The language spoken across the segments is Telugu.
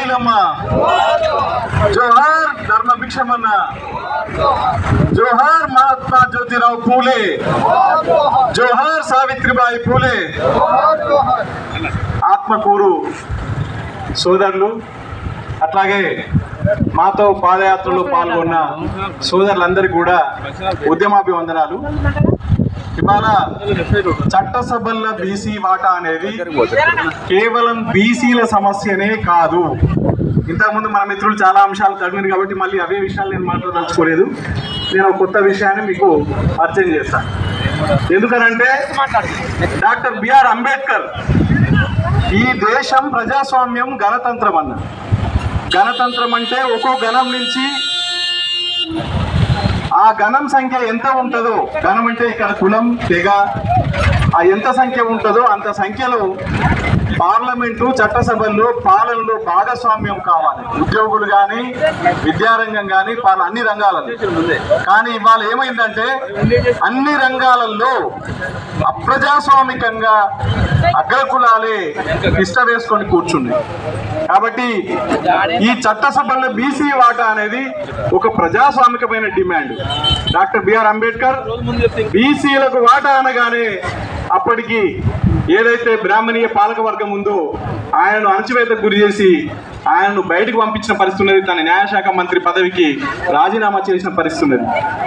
సాయిలమ్మ. జోహార్ ధర్మ భిక్షమన్న. జోహార్ మహాత్మా జ్యోతిరావు పూలే. జోహార్ సావిత్రిబాయి పూలే. ఆత్మకూరు సోదరులు అట్లాగే మాతో పాదయాత్రలో పాల్గొన్న సోదరులందరికీ కూడా ఉద్యమాభివందనాలు. ఇవాళ చట్టసభల్లో బీసీ వాటా అనేది కేవలం బీసీల సమస్యనే కాదు. ఇంతకుముందు మన మిత్రులు చాలా అంశాలు తగినారు కాబట్టి మళ్ళీ అవే విషయాలు నేను మాట్లాడదలుచుకోలేదు. నేను ఒక కొత్త విషయాన్ని మీకు పరిచయం చేస్తాను ఎందుకనంటే డాక్టర్ బిఆర్ అంబేద్కర్ ఈ దేశం ప్రజాస్వామ్యం గణతంత్రం అన్న. గణతంత్రం అంటే ఒక్కో గణం నుంచి ఆ గణం సంఖ్య ఎంత ఉంటుందో? గణం అంటే ఇక్కడ కులం తెగ. ఆ ఎంత సంఖ్య ఉంటుందో అంత సంఖ్యలో పార్లమెంటు చట్టసభల్లో పాలనలో భాగస్వామ్యం కావాలి. ఉద్యోగులు కానీ విద్యారంగం కానీ పాలన అన్ని రంగాలలో. కానీ ఇవాళ ఏమైందంటే అన్ని రంగాలలో అప్రజాస్వామికంగా అగ్రకులాలే ఇష్ట వేసుకొని కూర్చుంది కాబట్టి ఈ చట్టసభల్లో బీసీ వాటా అనేది ఒక ప్రజాస్వామికమైన demand. Doctor B R Ambedkar బీసీలకు వాటా అనగానే అప్పటికి ఏదైతే బ్రాహ్మణీయ పాలక వర్గం ఉందో ఆయనను అణచివేతకు గురి చేసి ఆయనను బయటకు పంపించిన పరిస్థితి ఉన్నది. తన న్యాయశాఖ మంత్రి పదవికి రాజీనామా చేసిన పరిస్థితి ఉన్నది.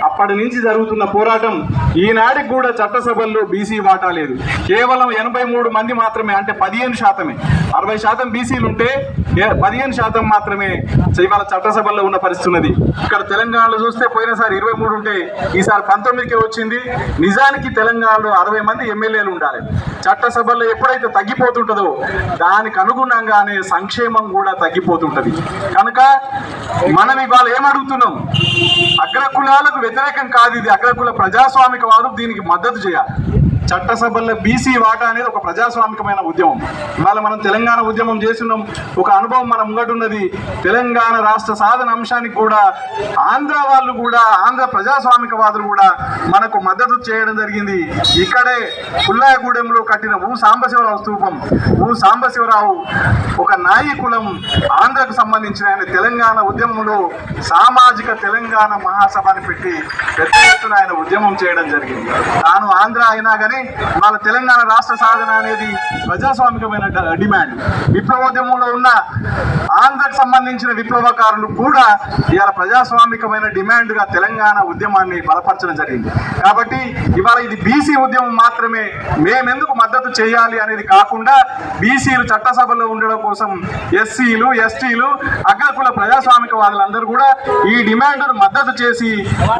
అప్పటి నుంచి జరుగుతున్న పోరాటం ఈనాటికి కూడా చట్టసభల్లో బీసీ వాటా లేదు. కేవలం ఎనభై మూడు మంది మాత్రమే అంటే పదిహేను శాతమే. అరవై శాతం బీసీలు ఉంటే పదిహేను శాతం మాత్రమే ఇవాళ చట్టసభల్లో ఉన్న పరిస్థితి ఉన్నది. ఇక్కడ తెలంగాణలో చూస్తే పోయినసారి ఇరవై మూడు ఉంటే ఈసారి పంతొమ్మిదికే వచ్చింది. నిజానికి తెలంగాణలో అరవై మంది ఎమ్మెల్యేలు ఉండాలి. చట్టసభల్లో ఎప్పుడైతే తగ్గిపోతుంటుందో దానికి అనుగుణంగానే సంక్షేమం కూడా తగ్గి తగ్గిపోతుంటది. కనుక మనం ఇవాళ ఏమడుగుతున్నాం? అగ్రకులాలకు వ్యతిరేకం కాదు ఇది. అగ్రకుల ప్రజాస్వామిక వాదం దీనికి మద్దతు చేయాలి. చట్టసభల్లో బీసీ వాటా అనేది ఒక ప్రజాస్వామికమైన ఉద్యమం. ఇవాళ మనం తెలంగాణ ఉద్యమం చేస్తున్నాం. ఒక అనుభవం మన ముంగటున్నది. తెలంగాణ రాష్ట్ర సాధన అంశానికి కూడా ఆంధ్ర వాళ్ళు కూడా ఆంధ్ర ప్రజాస్వామికవాదులు కూడా మనకు మద్దతు చేయడం జరిగింది. ఇక్కడే పుల్లాయగూడెంలో కట్టిన ఊ సాంబశివరావు స్థూపం. ఊ సాంబశివరావు ఒక నాయకులం ఆంధ్రకు సంబంధించిన ఆయన తెలంగాణ ఉద్యమంలో సామాజిక తెలంగాణ మహాసభని పెట్టి పెద్ద ఎత్తున ఆయన ఉద్యమం చేయడం జరిగింది. తాను ఆంధ్ర అయినా కానీ వాళ్ళ తెలంగాణ రాష్ట్ర సాధన అనేది ప్రజాస్వామికమైన డిమాండ్. విప్లవోద్యమంలో ఉన్న ఆంధ్రకు సంబంధించిన విప్లవకారులు కూడా ఇవాళ ప్రజాస్వామికమైన డిమాండ్గా తెలంగాణ ఉద్యమాన్ని బలపరచడం జరిగింది. కాబట్టి ఇవాళ ఇది బీసీ ఉద్యమం మాత్రమే మేమెందుకు మద్దతు చేయాలి అనేది కాకుండా బీసీలు చట్టసభలో ఉండడం కోసం ఎస్సీలు ఎస్టీలు అగ్రకుల ప్రజాస్వామిక వాళ్ళందరూ కూడా ఈ డిమాండ్ను మద్దతు చేసి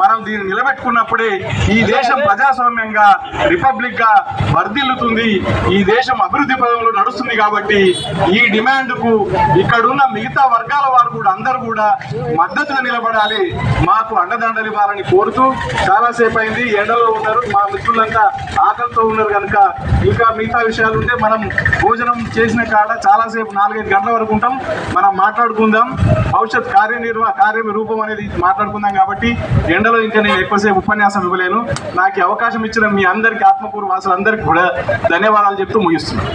మనం దీన్ని నిలబెట్టుకున్నప్పుడే ఈ దేశం ప్రజాస్వామ్యంగా రిపబ్లిక్గా వర్ధిల్లుతుంది. ఈ దేశం అభివృద్ధి పదంలో నడుస్తుంది కాబట్టి ఈ డిమాండ్కు ఇక్కడున్న మిగతా వర్గాల వారు కూడా అందరూ కూడా మద్దతుగా నిలబడాలి. మాకు అండదండలు ఇవ్వాలని కోరుతూ చాలాసేపు అయింది ఎండలో ఉన్నారు. మా మిత్రులంతా ఆకలితో ఉన్నారు కనుక. ఇంకా మిగతా విషయాలు ఉంటే మనం భోజనం చేసిన కాడ చాలాసేపు నాలుగైదు గంటల వరకు ఉంటాం. మనం మాట్లాడుకుందాం. భవిష్యత్ కార్యనిర్వహ కార్య రూపం అనేది మాట్లాడుకుందాం కాబట్టి ఎండలో ఇంకా నేను ఎక్కువసేపు ఉపన్యాసం ఇవ్వలేను. నాకు అవకాశం ఇచ్చిన మీ అందరికీ ఆత్మకూరు వాసులందరికీ కూడా ధన్యవాదాలు చెప్తూ ముగిస్తున్నాను.